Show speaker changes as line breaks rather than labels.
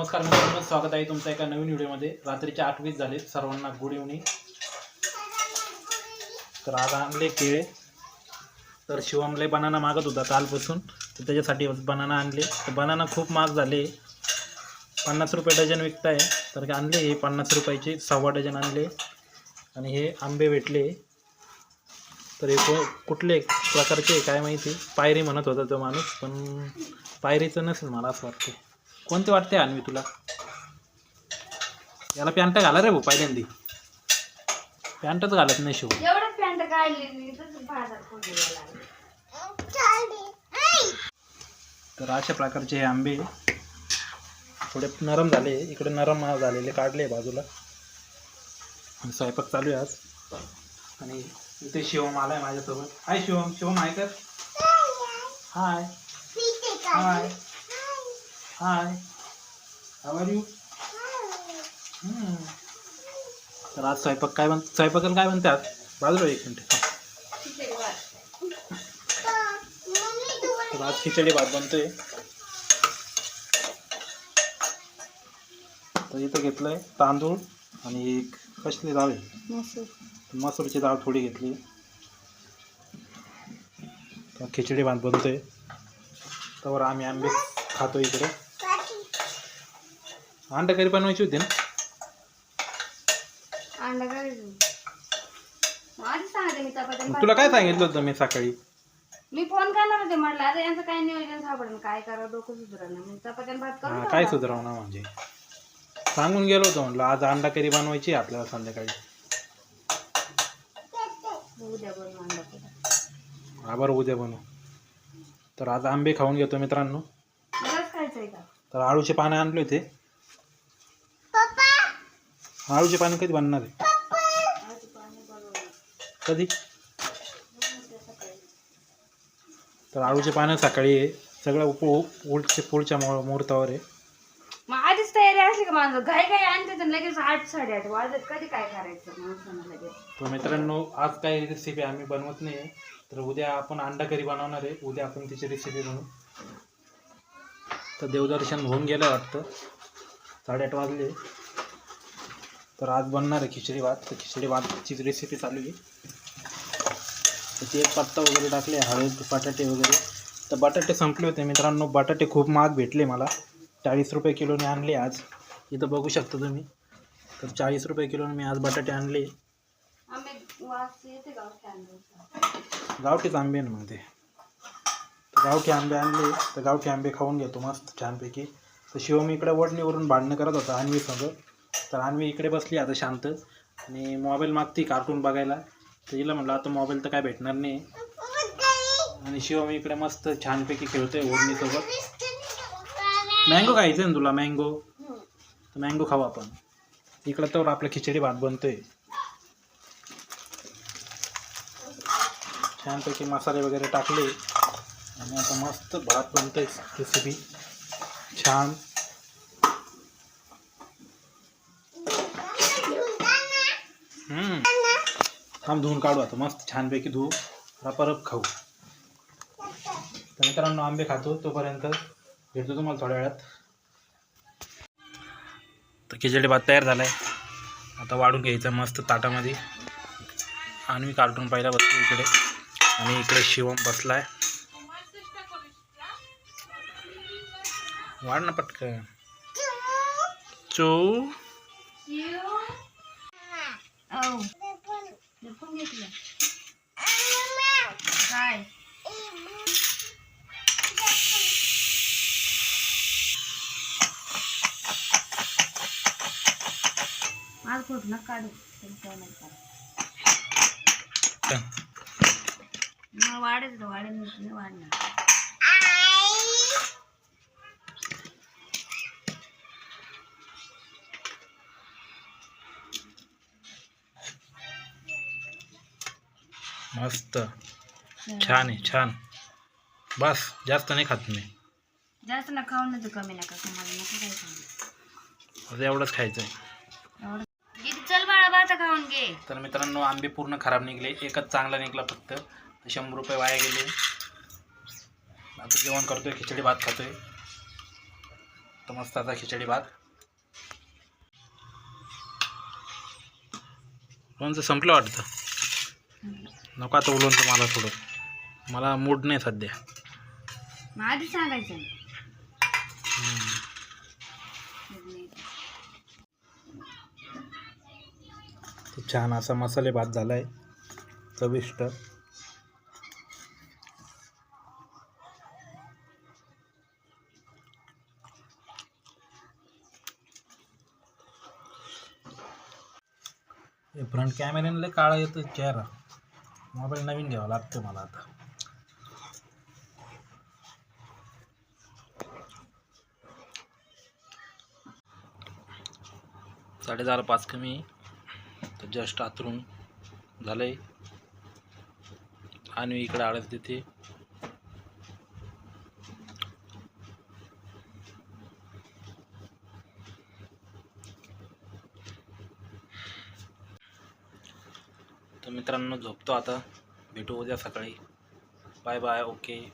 नमस्कार मित्रांनो स्वागत आहे तुमचं एका नवीन व्हिडिओमध्ये. रात्रीचे आठ वीस झाले सर्वांना गुड इव्हनिंग तर आज आणले केळे. तर शिवमले बनाना मागत होता कालपासून. तर त्याच्यासाठी बनाना आणले. तर बनाना खूप महाग झाले. पन्नास रुपये डझन विकताय. तर आणले हे पन्नास रुपयाचे सव्वा डझन आणले. आणि हे आंबे भेटले. तर हे को कुठले प्रकारचे काय माहिती? पायरी म्हणत होता तो माणूस पण पायरीचं नसेल मला असं वाटते कोणते वाटते अन्वी तुला? याला पॅन्ट घाला रे भाऊ पहिल्यांदी. पॅन्टच घालत नाही शिव.
एवढं पॅन्ट काढली
तर अशा प्रकारचे हे आंबे थोडे नरम झाले इकडे नरम झालेले काढले बाजूला. आणि स्वयंपाक चालू आहे आज. आणि इथे शिवम आलाय माझ्यासोबत. हाय शिवम शिवम आहे का? हाय हाय हाय आवर यू तर आज स्वयंपाक काय बन स्वयंपाकाला काय म्हणतात? बाजूला एक मिनिट तर आज खिचडी भात बनतोय. तर इथं घेतलंय तांदूळ आणि एक कसली डाळ आहे? मसूरची डाळ थोडी घेतली. खिचडी भात बनतोय. तर आम्ही आंबे खातो इकडे. अंडा करी बनवायची होती ना
अंडा मी
तुला काय सांगितलं होतं मी सकाळी
मी फोन करणार होते म्हटलं आता यांचं काय नियोजन सापडेल काय करावं डोकं मी भात
हा, काय
ठेवला.
सुधारवणार म्हणजे सांगून गेलो होतो म्हटलं आज अंडा करी बनवायची आहे आपल्याला संध्याकाळी
उद्या बनवू अंडा करी.
उद्या बनवू तर आज आंबे खाऊन घेतो मित्रांनो
मलाच खायचंय का
तर आळूचे पानं आणले होते आळूचे पानं कधी बनणार आहे?
पाणी.
कधी? तर आळूचे पानं सकाळी आहे. सगळं उप उलटचे पुढच्या मुहूर्तावर आहे.
मग आधीच तयारी असली का माझं घाई घाई आणते तर लगेच आठ साडेआठ वाजत. कधी काय करायचं माणसानं लगेच?
तर मित्रांनो आज काही रेसिपी आम्ही बनवत नाही तर उद्या आपण अंडा करी बनवणार आहे. उद्या आपण तिची रेसिपी बनवू. तर देवदर्शन होऊन गेलं वाटतं. साडेआठ वाजले. तर आज बनणार आहे खिचडी भात. तर खिचडी भातची रेसिपी चालू आहे. त्याची एक पत्ता वगैरे टाकले हळद बटाटे वगैरे. तर बटाटे संपले होते मित्रांनो. बटाटे खूप महाग भेटले मला. चाळीस रुपये किलोने आणले आज. इथं बघू शकता तुम्ही. तर चाळीस रुपये किलोने मी आज बटाटे आणले. गावठीच आंबे ना मग ते. गावठी आंबे आणले. तर गावठी आंबे खाऊन घेतो मस्त छानपैकी. तर शिवम इकडे वडणीवरून भांडणं करत होता अन्वी संग तर आम्ही इकडे बसली आता शांत. आणि मोबाईल मागते कार्टून बघायला. तर हिला म्हटलं आता मोबाईल तर काय भेटणार नाही. आणि शिवम इकडे मस्त छानपैकी खेळतोय ओढणीसोबत. मँगो खायचं ना तुला मँगो तर मँगो खाऊ आपण. इकडं तर आपला खिचडी भात बनतोय. छानपैकी मसाले वगैरे टाकले. आणि आता मस्त भात बनतोय. रेसिपी छान. थांब धुवून काढू आता. मस्त छानपैकी धुवू. रपारप खाऊ. तर मित्रांनो आंबे खातो तोपर्यंत. भेटतो तुम्हाला थोड्या वेळात. तर खिचडी भात तयार झाला आहे आता वाढून घ्यायचा मस्त ताटामध्ये. आणि मी कार्टून पाहिला बसलो इकडे. आणि इकडे शिवम बसलाय. वाढ ना पटकन. चो.
फोन घेतला. काय? आज फोटो ना काढू. वाढेल वाढेल नाही वाढणार.
मस्त. छान आहे छान. बस जास्त नाही खात मी.
जास्त ना खाऊ नका कमी नका तुम्हाला नका काय सांगू
आता एवढंच खायचं आहे
एवढं. किती चल बाळा भात खाऊन घे.
तर मित्रांनो आंबे पूर्ण खराब निघले. एकच चांगला निघला फक्त. शंभर रुपये वाया गेले. आता जेवण करतोय खिचडी भात खातोय. तर मस्त आता खिचडी भात. लोणचं संपलं वाटतं? नको आता लोणचं मला थोडं मला मूड नाही सध्या.
सांगायचं
छान असा मसाले भात झाला आहे चविष्ट. हे फ्रंट कॅमेऱ्याने लय काळा येतो चेहरा. मोबाईल नवीन घ्यावा लागतो मला आता. साडेदहाला पाच कमी. तर जस्ट आतरून झालं आहे आणि इकडे आळस देते. तर मित्रांनो झोपतो आता. भेटू उद्या सकाळी. Bye bye okay